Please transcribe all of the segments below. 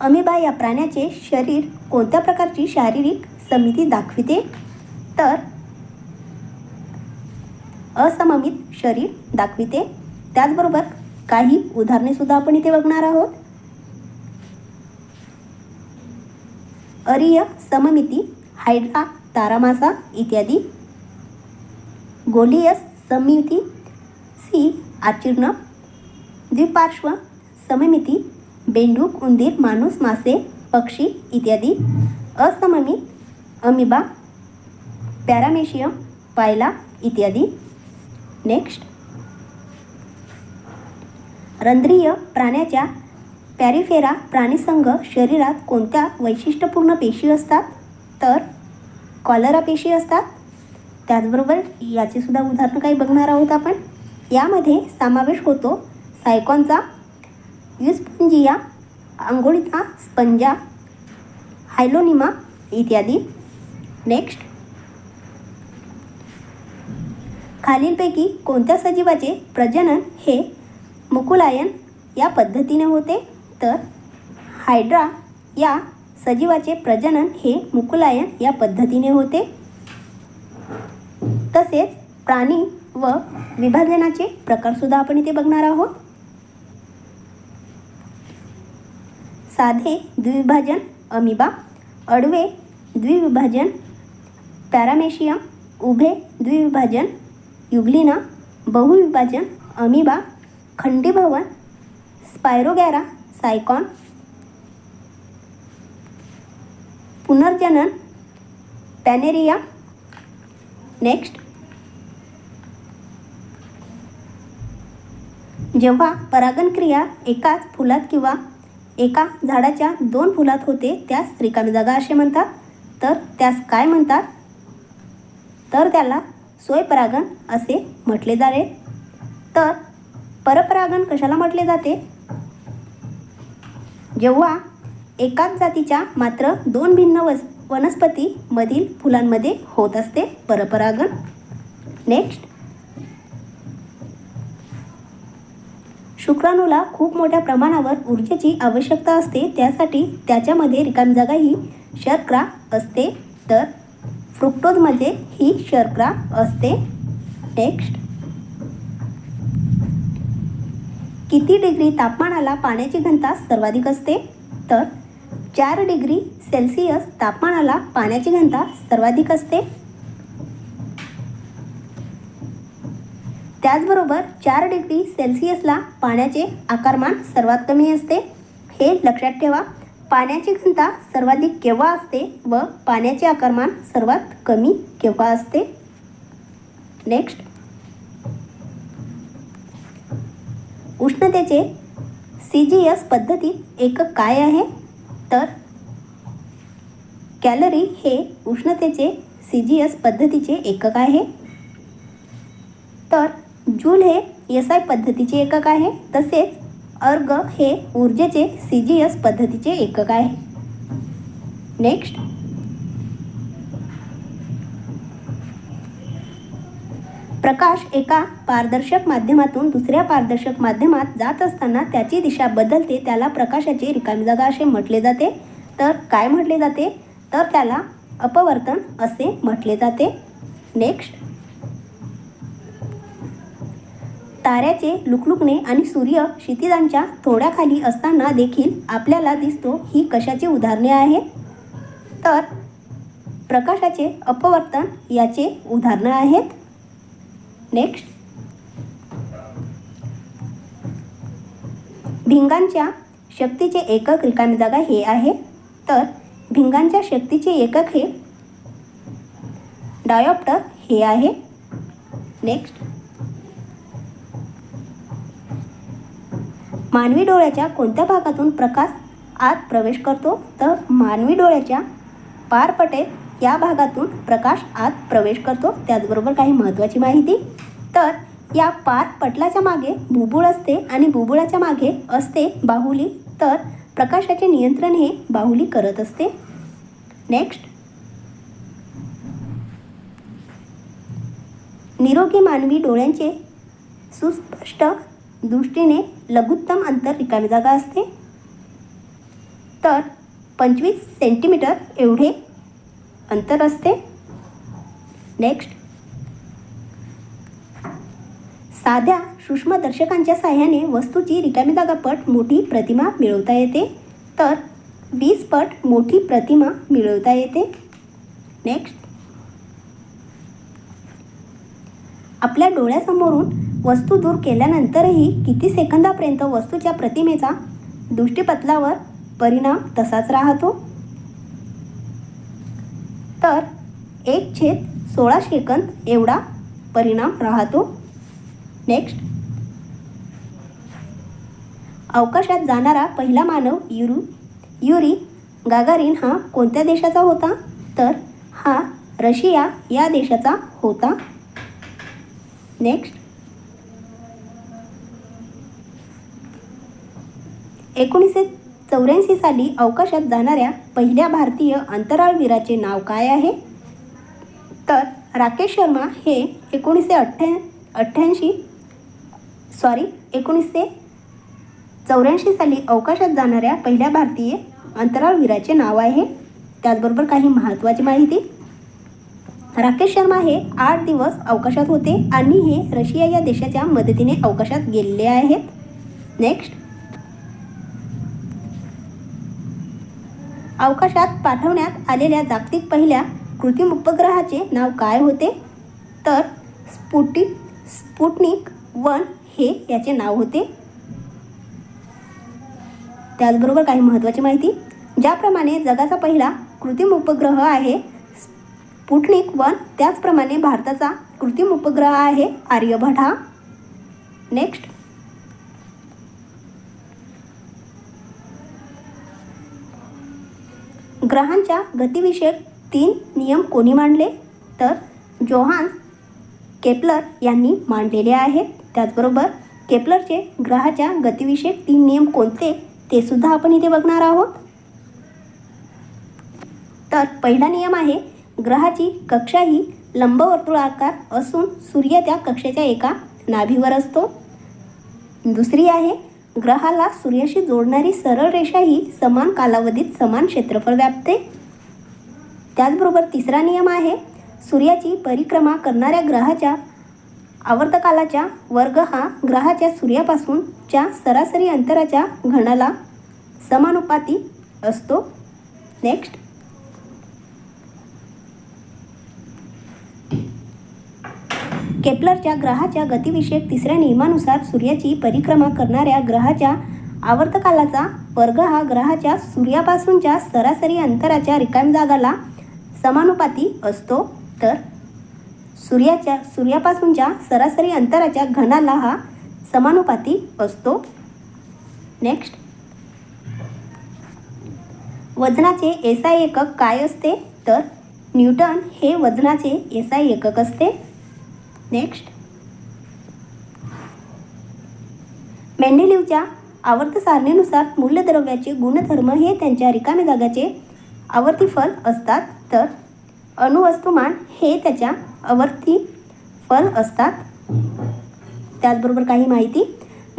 Amoeba या प्राण्याचे शरीर कोणत्या प्रकारची शारीरिक समिती दाखविते? तर असममित शरीर दाखविते. त्याचबरोबर काही उदाहरणे सुद्धा आपण इथे बघणार आहोत. अरिय सममिती हायड्रा तारामासा इत्यादी. गोलियस समिती सी आचीर्ण. द्विपार्श्व सममिती बेंडूक उंदीर माणूस मासे पक्षी इत्यादी असममित अमिबा पॅरामेशियम पायला इत्यादी. नेक्स्ट रंध्रीय प्राण्याच्या पॅरिफेरा प्राणीसंघ शरीरात कोणत्या वैशिष्ट्यपूर्ण पेशी असतात? तर कॉलरा पेशी असतात. त्याचबरोबर याचे सुद्धा उदाहरण काही बघणार आहोत आपण. यामध्ये समावेश होतो सायकॉनचा युस्पंजिया अंघोळीचा स्पंजा हायलोनिमा इत्यादी. नेक्स्ट खालीलपैकी कोणत्या सजीवाचे प्रजनन हे मुकुलायन या पद्धतीने होते? तर हायड्रा या सजीवाचे प्रजनन हे मुकुलायन या पद्धतीने होते. तसेच प्राणी व विभाजनाचे प्रकारसुद्धा आपण इथे बघणार आहोत. साधे द्विविभाजन अमिबा अडवे द्विविभाजन पॅरामेशियम उभे द्विविभाजन युग्लिना बहुविभाजन अमिबा खंडीभवन स्पायरोगॅरा सायकॉन पुनर्जनन पॅनेरिया नेक्स्ट जेव्हा परागणक्रिया एकाच फुलात किंवा एका झाडाच्या दोन फुलात होते त्यास रिकामी जागा असे म्हणतात. तर त्यास काय म्हणतात? तर त्याला स्वयंपरागण असे म्हटले जाते तर परपरागण कशाला म्हटले जाते? जेव्हा एकाच जातीच्या मात्र दोन भिन्न वस वनस्पतीमधील फुलांमध्ये होत असते परपरागण. नेक्स्ट शुक्राणूला खूप मोठ्या प्रमाणावर ऊर्जेची आवश्यकता असते. त्यासाठी त्याच्यामध्ये रिकाम जागा ही शर्करा असते. तर फ्रुक्टोजमध्ये ही शर्करा असते. टेक्स्ट किती डिग्री तापमानाला पाण्याची घनता सर्वाधिक असते? तर चार डिग्री सेल्सिअस तापमानाला पाण्याची घनता सर्वाधिक असते. त्याचबरोबर चार डिग्री सेल्सिअसला पाण्याचे आकारमान सर्वात कमी असते. हे लक्षात ठेवा पाण्याची घनता सर्वाधिक केव्हा असते व पाण्याचे आकारमान सर्वात कमी केव्हा असते? नेक्स्ट. उष्णतेचे सी जी एस पद्धतीत एकक काय आहे? तर कॅलरी हे उष्णतेचे सी जी एस पद्धतीचे एकक आहे. तर जूल हे एस आय पद्धतीचे एकक आहे. तसेच अर्ग हे ऊर्जेचे सी जी एस पद्धतीचे एकक आहे. नेक्स्ट प्रकाश एका पारदर्शक माध्यमातून दुसऱ्या पारदर्शक माध्यमात जात असताना त्याची दिशा बदलते त्याला प्रकाशाची रिकामी जागा असे म्हटले जाते. तर काय म्हटले जाते? तर त्याला अपवर्तन असे म्हटले जाते. नेक्स्ट ताऱ्याचे लुकलुकणे आणि सूर्य क्षितिजांच्या थोड्या खाली असताना देखील आपल्याला दिसतो ही कशाची उदाहरणे आहेत तर प्रकाशाचे अपवर्तन याचे उदाहरणं आहेत. नेक्स्ट भिंगांच्या शक्तीचे एकक रिकामी जागा हे आहे. तर भिंगांच्या शक्तीचे एकक हे डायॉप्टर हे आहे. नेक्स्ट मानवी डोळ्याच्या कोणत्या भागातून प्रकाश आत प्रवेश करतो? तर मानवी डोळ्याच्या पारपटेत या भागातून प्रकाश आत प्रवेश करतो. त्याचबरोबर काही महत्त्वाची माहिती. तर या पारपटलाच्या मागे बुबुळ असते आणि बुबुळाच्या मागे असते बाहुली. तर प्रकाशाचे नियंत्रण हे बाहुली करत असते. नेक्स्ट निरोगी मानवी डोळ्यांचे सुस्पष्ट दृष्टीने लघुत्तम अंतर रिकामी जागा असते. तर पंचवीस सेंटीमीटर एवढे अंतर असते. नेक्स्ट साध्या सूक्ष्मदर्शकांच्या साह्याने वस्तूची रिकामी जागापट मोठी प्रतिमा मिळवता येते. तर वीस पट मोठी प्रतिमा मिळवता येते. नेक्स्ट आपल्या डोळ्यासमोरून वस्तू दूर केल्यानंतरही किती सेकंदापर्यंत वस्तूच्या प्रतिमेचा दृष्टीपथलावर परिणाम तसाच राहतो? तर एक छेद सोळा सेकंद एवढा परिणाम राहतो. नेक्स्ट. अवकाशात जाणारा पहिला मानव युरू युरी गागारिन हा कोणत्या देशाचा होता? तर हा रशिया या देशाचा होता. नेक्स्ट. एकोणीसशे चौऱ्याऐंशी साली अवकाशात जाणाऱ्या पहिल्या भारतीय अंतराळवीराचे नाव काय आहे? तर राकेश शर्मा हे एकोणीसशे अठ्ठ्या अठ्ठ्याऐंशी सॉरी एकोणीसशे चौऱ्याऐंशी साली अवकाशात जाणाऱ्या पहिल्या भारतीय अंतराळवीराचे नाव आहे. त्याचबरोबर काही महत्त्वाची माहिती. राकेश शर्मा हे आठ दिवस अवकाशात होते आणि हे रशिया या देशाच्या मदतीने अवकाशात गेलेले आहेत. नेक्स्ट अवकाशात पाठवण्यात आलेल्या जागतिक पहिल्या कृत्रिम उपग्रहाचे नाव काय होते? तर स्पुटी स्पुटनिक वन हे याचे नाव होते. त्याचबरोबर काही महत्त्वाची माहिती. ज्याप्रमाणे जगाचा पहिला कृत्रिम उपग्रह आहे स्पुटनिक वन त्याचप्रमाणे भारताचा कृत्रिम उपग्रह आहे आर्यभट हा. नेक्स्ट ग्रहांच्या गतिविषयक तीन नियम कोणी मांडले? तर जोहान्स केपलर यांनी मांडलेले आहेत. त्याचबरोबर केपलरचे ग्रहाच्या गतिविषयक तीन नियम कोणते ते सुद्धा आपण इथे बघणार आहोत. तर पहिला नियम आहे ग्रहाची कक्षा ही लंबवर्तुळाकार असून सूर्य त्या कक्षेच्या एका नाभीवर असतो. दुसरी आहे ग्रहाला सूर्याशी जोडणारी सरळ रेषा ही समान कालावधीत समान क्षेत्रफळ व्यापते. त्याचबरोबर तिसरा नियम आहे सूर्याची परिक्रमा करणाऱ्या ग्रहाच्या आवर्तकालाच्या वर्ग हा ग्रहाच्या सूर्यापासूनच्या सरासरी अंतराच्या घणाला समानुपाती असतो. नेक्स्ट केपलरच्या ग्रहाच्या गतिविषयक तिसऱ्या नियमानुसार सूर्याची परिक्रमा करणाऱ्या ग्रहाच्या आवर्तकालाचा वर्ग हा ग्रहाच्या सूर्यापासूनच्या सरासरी अंतराच्या रिकाम जागाला समानुपाती असतो. तर सूर्याच्या सूर्यापासूनच्या सरासरी अंतराच्या घनाला हा समानुपाती असतो. नेक्स्ट. वजनाचे एसआय एकक काय असते? तर न्यूटन हे वजनाचे एसआय एकक असते. नेक्स्ट मेंडेलिवच्या आवर्त सारणीनुसार मूल्यद्रव्याचे गुणधर्म हे त्यांच्या रिकाम्या जागाचे आवर्ती फल असतात. तर अणुवस्तुमान हे त्याच्या आवर्ती फल असतात. त्याचबरोबर काही माहिती.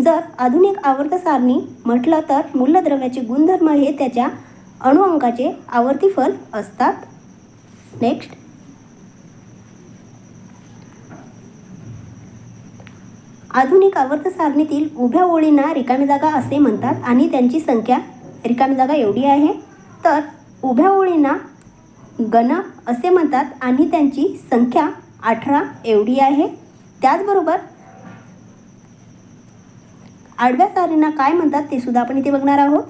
जर आधुनिक आवर्त सारणी म्हटलं तर मूल्यद्रव्याचे गुणधर्म हे त्याच्या अणुअंकाचे आवर्ती फल असतात. नेक्स्ट आधुनिक आवर्त सारणीतील उभ्या ओळींना रिकामी जागा असे म्हणतात आणि त्यांची संख्या रिकामी जागा एवढी आहे. तर उभ्या ओळींना गण असे म्हणतात आणि त्यांची संख्या अठरा एवढी आहे. त्याचबरोबर आडव्या सारणींना काय म्हणतात ते सुद्धा आपण इथे बघणार आहोत.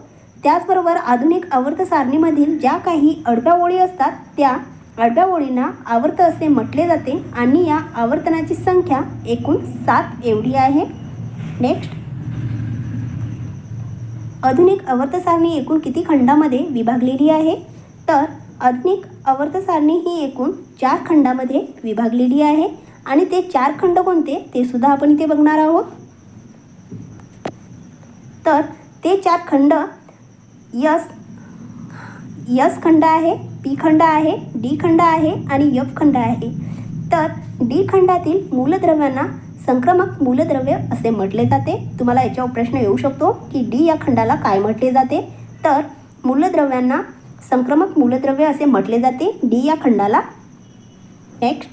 त्याचबरोबर आधुनिक आवर्त सारणीमधील ज्या काही अडव्या ओळी असतात त्या आडव्या ओळींना आवर्त असे म्हटले जाते आणि या आवर्तनाची संख्या एकूण सात एवढी आहे. नेक्स्ट आधुनिक आवर्तसारणी एकूण किती खंडामध्ये विभागलेली आहे? तर आधुनिक आवर्तसारणी ही एकूण चार खंडामध्ये विभागलेली आहे आणि ते चार खंड कोणते ते सुद्धा आपण इथे बघणार आहोत. तर ते चार खंड यस यस खंड आहे. पी खंड आहे डी खंड आहे आणि यफ खंड आहे. तर डी खंडातील मूलद्रव्यांना संक्रमक मूलद्रव्य असे म्हटले जाते. तुम्हाला याच्यावर प्रश्न येऊ शकतो की डी या खंडाला काय म्हटले जाते? तर मूलद्रव्यांना संक्रमक मूलद्रव्य असे म्हटले जाते. डी या खंडाला नेक्स्ट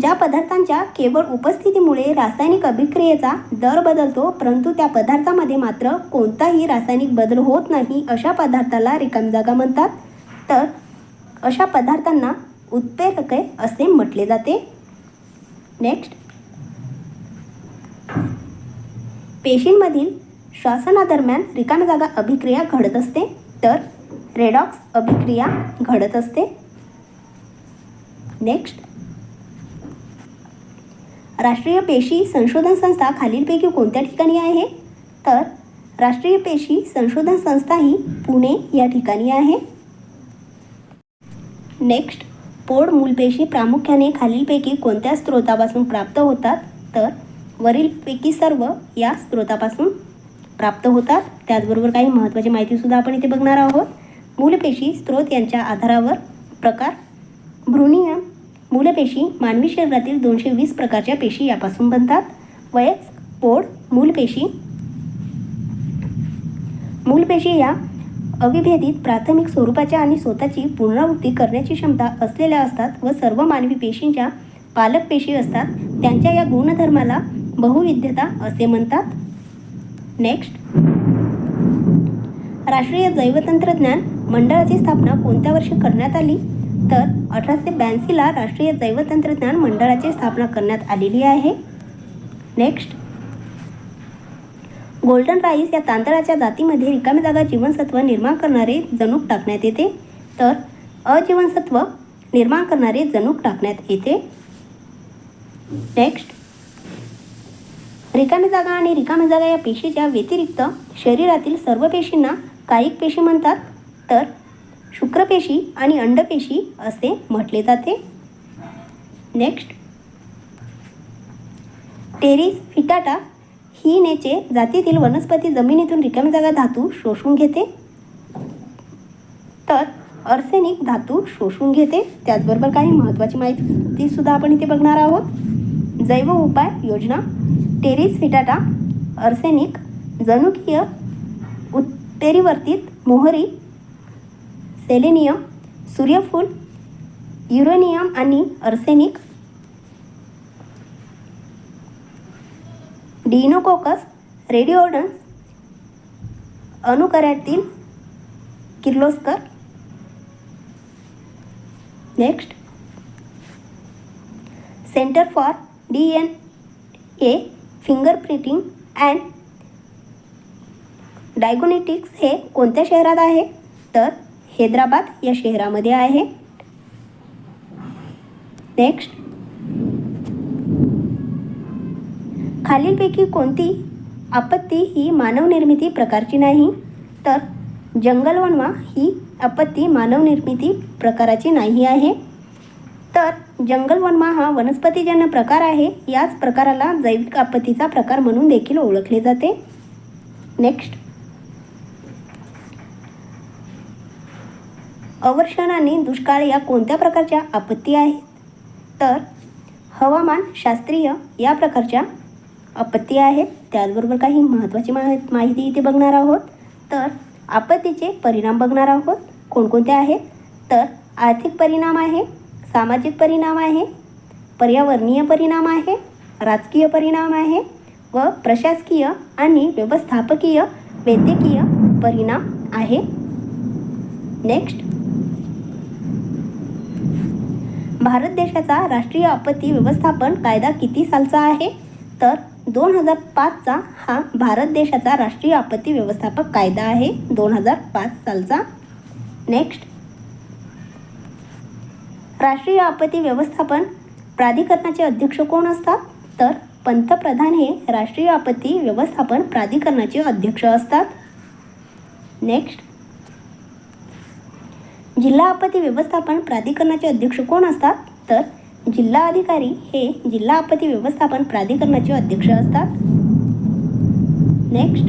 ज्या पदार्थांच्या केवळ उपस्थितीमुळे रासायनिक अभिक्रियेचा दर बदलतो परंतु त्या पदार्थामध्ये मात्र कोणताही रासायनिक बदल होत नाही अशा पदार्थाला रिकाम जागा म्हणतात. तर अशा पदार्थांना उत्प्रेरके असे म्हटले जाते. नेक्स्ट. पेशींमधील श्वासनादरम्यान रिकाम जागा अभिक्रिया घडत असते तर रेडॉक्स अभिक्रिया घडत असते. नेक्स्ट. राष्ट्रीय पेशी संशोधन संस्था खालीलपैकी कोणत्या ठिकाणी आहे? तर राष्ट्रीय पेशी संशोधन संस्था ही पुणे या ठिकाणी आहे. नेक्स्ट पोड मूलपेशी प्रामुख्याने खालीलपैकी कोणत्या स्त्रोतापासून प्राप्त होतात? तर वरीलपैकी सर्व या स्त्रोतापासून प्राप्त होतात. त्याचबरोबर काही महत्त्वाची माहितीसुद्धा आपण इथे बघणार आहोत. मूलपेशी स्त्रोत यांच्या आधारावर प्रकार भ्रूणीय मूलपेशी मानवी शरीरातील दोनशे वीस प्रकारच्या पेशी यापासून बनतात. वयस्क पोड मूलपेशी. मूलपेशी या अविभेदित प्राथमिक स्वरूपाच्या आणि स्वतःची पुनरावृत्ती करण्याची क्षमता असलेल्या असतात व सर्व मानवी पेशींच्या पालक पेशी असतात. त्यांच्या या गुणधर्माला बहुविध्यता असे म्हणतात. नेक्स्ट. राष्ट्रीय जैवतंत्रज्ञान मंडळाची स्थापना कोणत्या वर्षी करण्यात आली? तर अठराशे ब्याऐंशीला राष्ट्रीय जैवतंत्रज्ञान मंडळाची स्थापना करण्यात आलेली आहे. नेक्स्ट गोल्डन राईस या तांदळाच्या जातीमध्ये रिकामी जागा जीवनसत्व निर्माण करणारे जणूक टाकण्यात येते. तर अजीवनसत्व निर्माण करणारे जणूक टाकण्यात येते. नेक्स्ट रिकामी जागा आणि रिकामी जागा या पेशीच्या व्यतिरिक्त शरीरातील सर्व पेशींना कायिक पेशी म्हणतात. तर शुक्रपेशी आणि अंडपेशी असे म्हटले जाते. नेक्स्ट टेरिस फिटाटा ही नेचे जातीतील वनस्पती जमिनीतून रिकामी जागा धातू शोषून घेते. तर अर्सेनिक धातू शोषून घेते. त्याचबरोबर काही महत्त्वाची माहिती सुद्धा आपण इथे बघणार आहोत. जैव उपाय योजना. टेरिस फिटाटा अर्सेनिक जनुकीय उत्तेरीवर्तित मोहरी सेलेनियम सूर्यफूल युरेनियम आणि arsenic डिनोकोकस radiodurans अनुकऱ्यातील Kirloskar. Next. Centre for D N A fingerprinting and diagnostics हे कोणत्या शहरात आहे? तर हैदराबाद या शहरामध्ये आहे. नेक्स्ट खालीलपैकी कोणती आपत्ती ही मानवनिर्मिती प्रकारची नाही तर जंगलवनवा ही आपत्ती मानवनिर्मिती प्रकाराची नाही आहे. तर जंगलवनमा हा वनस्पतीजन्य प्रकार आहे याच प्रकाराला जैविक आपत्तीचा प्रकार म्हणून देखील ओळखले जाते. नेक्स्ट अवर्षण आणि दुष्काळ या कोणत्या प्रकारच्या आपत्ती आहेत? तर हवामान शास्त्रीय या प्रकारच्या आपत्ती आहेत. त्याचबरोबर काही महत्त्वाची माहि माहिती इथे बघणार आहोत. तर आपत्तीचे परिणाम बघणार आहोत. कोणकोणते आहेत? तर आर्थिक परिणाम आहे सामाजिक परिणाम आहे पर्यावरणीय परिणाम आहे राजकीय परिणाम आहे व प्रशासकीय आणि व्यवस्थापकीय वैद्यकीय परिणाम आहे. नेक्स्ट भारत देशाचा राष्ट्रीय आपत्ती व्यवस्थापन कायदा किती सालचा आहे? तर दोन हजार पाचचा हा भारत देशाचा राष्ट्रीय आपत्ती व्यवस्थापक कायदा आहे दोन हजार पाच सालचा. नेक्स्ट राष्ट्रीय आपत्ती व्यवस्थापन प्राधिकरणाचे अध्यक्ष कोण असतात? तर पंतप्रधान हे राष्ट्रीय आपत्ती व्यवस्थापन प्राधिकरणाचे अध्यक्ष असतात. नेक्स्ट जिल्हा आपत्ती व्यवस्थापन प्राधिकरणाचे अध्यक्ष कोण असतात? तर जिल्हा अधिकारी हे जिल्हा आपत्ती व्यवस्थापन प्राधिकरणाचे अध्यक्ष असतात. नेक्स्ट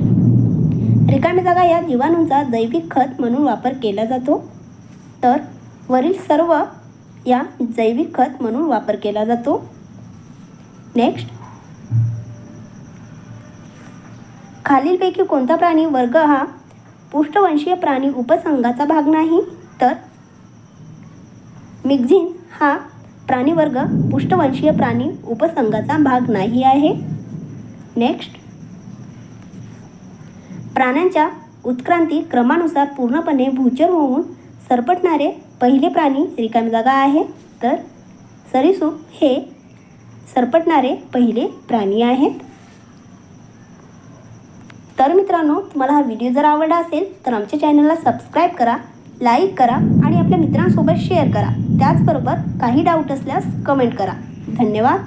रिकामी जागा या जीवाणूंचा जैविक खत म्हणून वापर केला जातो. तर वरील सर्व या जैविक खत म्हणून वापर केला जातो. नेक्स्ट खालीलपैकी कोणता प्राणी वर्ग हा पृष्ठवंशीय प्राणी उपसंघाचा भाग नाही? तर? मिगझिन हा प्राणीवर्ग पृष्ठवंशीय प्राणी उपसंघाचा भाग नाही आहे. नेक्स्ट. प्राण्यांच्या उत्क्रांती क्रमानुसार पूर्णपणे भूचर होऊन सरपटणारे पहिले प्राणी रिकामी जागा आहे. तर सरीसूप हे सरपटणारे पहिले प्राणी आहेत. तर मित्रांनो तुम्हाला हा व्हिडिओ जर आवडला असेल तर आमच्या चॅनलला सबस्क्राईब करा. लाईक करा आणि आपल्या मित्रांसोबत शेअर करा. त्याचबरोबर काही डाऊट असल्यास कमेंट करा. धन्यवाद.